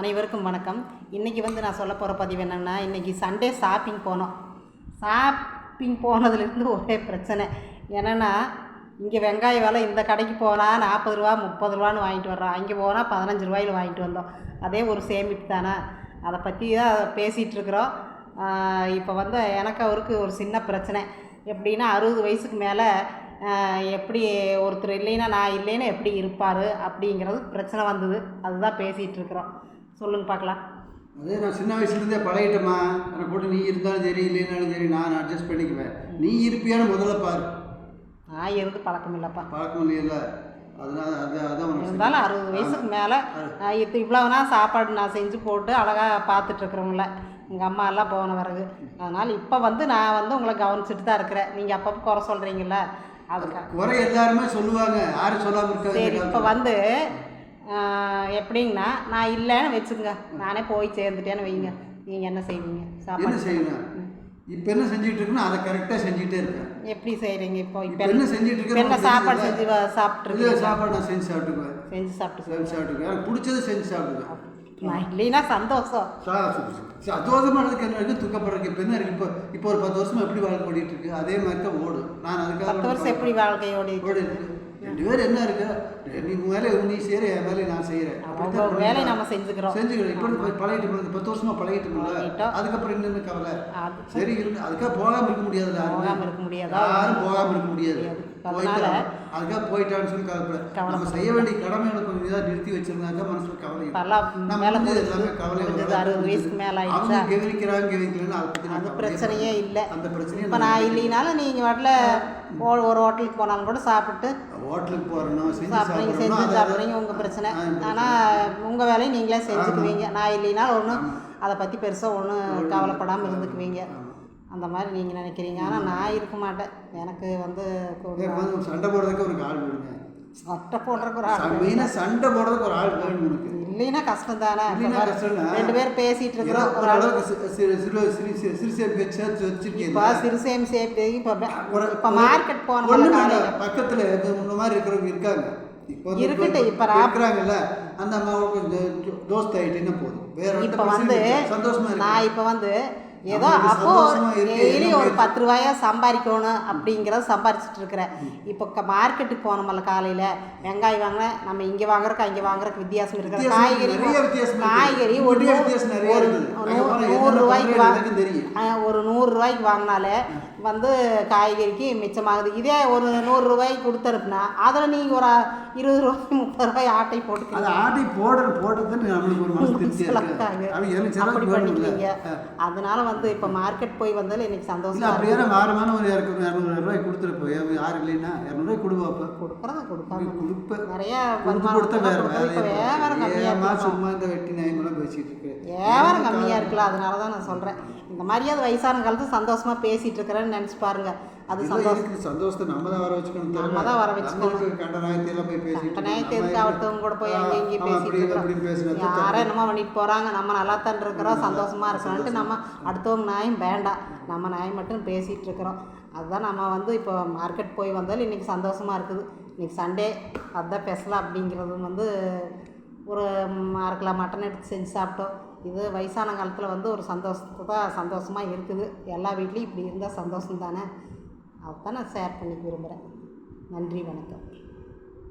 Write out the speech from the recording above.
அனைவருக்கும் வணக்கம். இன்றைக்கி வந்து நான் சொல்ல போகிற பதிவு என்னென்னா இன்றைக்கி சண்டே ஷாப்பிங் போனோம். ஷாப்பிங் போனதுலேருந்து ஒரே பிரச்சனை. என்னென்னா இங்கே வெங்காய விலை இந்த கடைக்கு போனால் நாற்பது ரூபா முப்பது ரூபான்னு வாங்கிட்டு வர்றோம். அங்கே போனால் பதினஞ்சு ரூபாயில் வாங்கிட்டு வந்தோம். அதே ஒரு சேமிப்பு தானே? அதை பற்றி தான் பேசிகிட்டு இருக்கிறோம். இப்போ வந்து எனக்கு அவருக்கு ஒரு சின்ன பிரச்சனை. எப்படின்னா அறுபது வயசுக்கு மேலே எப்படி ஒருத்தர் இல்லைன்னா நான் இல்லைன்னா எப்படி இருப்பார் அப்படிங்கிறது பிரச்சனை வந்தது. அதுதான் பேசிகிட்டு இருக்கிறோம். சொல்லுங்க பார்க்கலாம். அதே நான் சின்ன வயசுலேருந்தே பழகிட்டேம்மா. எனக்கு கூட நீ இருந்தாலும் சரி இல்லைனாலும் சரி நான் அட்ஜஸ்ட் பண்ணிக்குவேன். நீ இருப்பியான்னு முதல்ல பாரு. நான் இருந்து பழக்கம் இல்லைப்பா. பழக்கம் இல்லையில அதனால அது அதான் இருந்தாலும் அறுபது வயசுக்கு மேலே இது இவ்வளவுனா சாப்பாடு நான் செஞ்சு போட்டு அழகாக பார்த்துட்ருக்குறவங்கள எங்கள் அம்மா எல்லாம் போன பிறகு. அதனால் இப்போ வந்து நான் வந்து உங்களை கவனிச்சுட்டு தான் இருக்கிறேன். நீங்கள் அப்பப்போ குறை சொல்கிறீங்கள அதுக்காக. குறை எல்லாருமே சொல்லுவாங்க. யாரும் சொல்லாமல் சரி இப்போ வந்து ஆஹ், எப்படிங்கன்னா நான் இல்லைன்னு வச்சுக்கோங்க. நானே போய் சேர்ந்துட்டேன்னு வைங்க. நீங்கள் என்ன செய்வீங்க? என்ன சாப்பாடு செய்யணும் இப்போ என்ன செஞ்சுட்டு இருக்குன்னு அதை கரெக்டாக செஞ்சுட்டே இருக்கேன் எப்படி செய்கிறீங்க இப்போ? இப்போ என்ன செஞ்சுட்டு என்ன இருக்கேன்னு சாப்பாடு? செஞ்சு இல்லை சாப்பாடு நான் செஞ்சு சாப்பிட்டுக்குவேன். செஞ்சு சாப்பிட்டு செஞ்சு சாப்பிட்டுக்குவேன். எனக்கு பிடிச்சது செஞ்சு சாப்பிட்டுக்குவேன் நான் இல்லைன்னா சந்தோஷம். சந்தோஷமானதுக்கு என்ன இருக்கு? துக்கப்படுறதுக்கு இப்போ என்ன இருக்கு? இப்போ இப்போ ஒரு பத்து வருஷமா எப்படி வாழ்க்கை ஓடிட்டு இருக்கு? அதே மாதிரி தான் ஓடும். நான் அதுக்காக பத்து வருஷம் எப்படி வாழ்க்கையோடி ஓடி இருக்கு. ரெண்டு பேரும் என்ன இருக்கு? நீ மேலே நீ செய்கிற என் மேலே நான் செய்கிறேன் வேலையை நம்ம செஞ்சுக்கிறோம். செஞ்சுக்கிறேன் இப்போ பழகிட்டு போனது பத்து வருஷமா பழகிட்டோம்ல. பழகிட்டோம். அதுக்கப்புறம் என்னென்ன கவலை? சரி இருந்து அதுக்காக போகாம இருக்க முடியாதுல்ல யாருமே. இருக்க முடியாதா? யாரும் போகாம இருக்க முடியாது. முடியாது. அதனால அதுக்காக போயிட்டான்னு சொல்லி கவலை நம்ம செய்ய வேண்டிய கடமை எனக்கு இதாக நிறுத்தி வச்சிருந்தாக்க மனசுல கவலை நம்ம மேலே வந்து எல்லாமே கவலை. அறுபது வயசுக்கு மேலே அவங்க கவனிக்கிறாங்க கவனிக்கலன்னு அதை அது கவலையே பிரச்சனையே. இல்லை. அந்த பிரச்சனையை இப்போ நான் இல்லைனாலும் நீங்கள் வாட்டில் ஒரு ஹோட்டலுக்கு போனாலும் கூட சாப்பிட்டு ஹோட்டலுக்கு செஞ்சு சாப்பிட்றீங்க செஞ்சு சாப்பிட்றீங்க உங்கள் பிரச்சனை. ஆனால் உங்கள் வேலையை நீங்களே செஞ்சுக்குவீங்க. நான் இல்லைனாலும் ஒன்றும் அதை பற்றி பெருசாக ஒன்றும் கவலைப்படாமல் இருந்துக்குவீங்க. அந்த மாதிரி நீங்கள் நினைக்கிறீங்க. ஆனால் நான் இருக்க மாட்டேன். எனக்கு வந்து சண்டை போடுறதுக்கு ஒரு ஆள் வேணுங்க. சட்டை போடுறதுக்கு ஒரு ஆள் மெயினாக சண்டை போடுறதுக்கு ஒரு ஆள் வேணும் உனக்கு. இல்லைன்னா கஷ்டம் தானே ரெண்டு பேரும் பேசிகிட்டு ஏதோ இருக்கிறோம் இப்போ சிறுசேம் சேஃப்டி இப்போ மார்க்கெட் போன ஒண்ணும் காலையில். வேண்டாம். பக்கத்துல முன்ன மாதிரி இருக்கிறவங்க இருக்காங்க. இருக்கட்டும், இப்ப இருக்கிறாங்கல்ல அந்த அம்மாவுக்கு இந்த தோஸ்த் ஆயிட்டுன்னா போதும். வேற இப்போ வந்து நான் இப்போ வந்து ஏதோ அப்போ டெய்லி ஒரு? பத்து ரூபாயா சம்பாதிக்கணும் அப்படிங்கிறத சம்பாரிச்சிட்டு இருக்கிறேன் இப்போ மார்க்கெட்டுக்கு போனோம்ல காலையில் வெங்காயம் வாங்கினேன் நம்ம இங்கே வாங்குறக்கு அங்கே வாங்குறதுக்கு வித்தியாசம் இருக்கிற காய்கறி. காய்கறி ஒரு நூறு ரூபாய்க்கு ஒரு நூறு ரூபாய்க்கு வாங்கினாலே வந்து காய்கறிக்கு மிச்சமாகுது. இதே ஒரு நூறு ரூபாய்க்கு கொடுத்துருப்புனா அதில் நீங்கள் ஒரு இருபது ரூபாய்க்கு முப்பது ரூபாய் ஆட்டை அது போட்டுக்கலாம் ஆட்டை போடுற போட்டதுன்னு நம்மளுக்கு ஒரு மனசு அதனால வந்து இப்போ மார்க்கெட் போய் வந்தாலும் இன்னைக்கு சந்தோஷமா அப்படியே வாரமான ஒரு இரநூறு இரநூறு ரூபாய் கொடுத்துட்டு போய் யாரும் இல்லைன்னா இரநூறுவாய் கொடுவாப்ப கொடுக்குறத கொடுக்காம கொடுப்பேன் நிறைய கொடுத்து வேற வியாபாரம் பார்க்கணும். கம்மியா ஏம்மா இருக்குப்பா. சும்மா இந்த வெட்டி நியாயமெல்லாம் பேசிட்டு இருக்கு. வியாபாரம் கம்மியா இருக்குல்ல அதனால தான் நான் சொல்றேன். இந்த மாதிரியாவது வயசான காலத்து சந்தோஷமா பேசிட்டு இருக்கிறேன்னு நினைச்சு பாருங்க. அது சந்தோஷம். இருக்கு சந்தோஷத்தை நம்ம தான் வர வச்சுக்கணும் நம்ம தான் வர வச்சுக்கணும். நம்மளுக்கு கண்ட நியாயத்தையெல்லாம் போய் பேசிட்டு கண்ட நியாயத்தை நம்ம எதுக்கு எப்படி- அடுத்தவங்க கூட போய் ஆ, அங்கேயும் இங்கேயும் பேசிட்டு இருக்கிறோம். யாரும் என்னமோ பண்ணிட்டு போறாங்க. நம்ம நல்லா தான் இருக்கிறோம் சந்தோஷமா. இருக்கணும்ட்டு நம்ம அடுத்தவங்க நாயும் வேண்டாம். நம்ம நாய் மட்டும் பேசிகிட்டு இருக்கிறோம் அதுதான் நம்ம வந்து இப்போ மார்க்கெட் போய் வந்தாலும் இன்றைக்கி சந்தோஷமாக இருக்குது. இன்றைக்கி சண்டே அதுதான் ஸ்பெஷலாக அப்படிங்கிறது வந்து ஒரு அரை கிலோ மட்டன் எடுத்து செஞ்சு சாப்பிட்டோம். இது வயசான காலத்தில் வந்து ஒரு சந்தோஷத்தை தான் சந்தோஷமாக இருக்குது. எல்லா வீட்லேயும் இப்படி இருந்தால் சந்தோஷம் தானே அதுதான் நான் ஷேர் பண்ணிக்க விரும்புகிறேன் நன்றி வணக்கம்.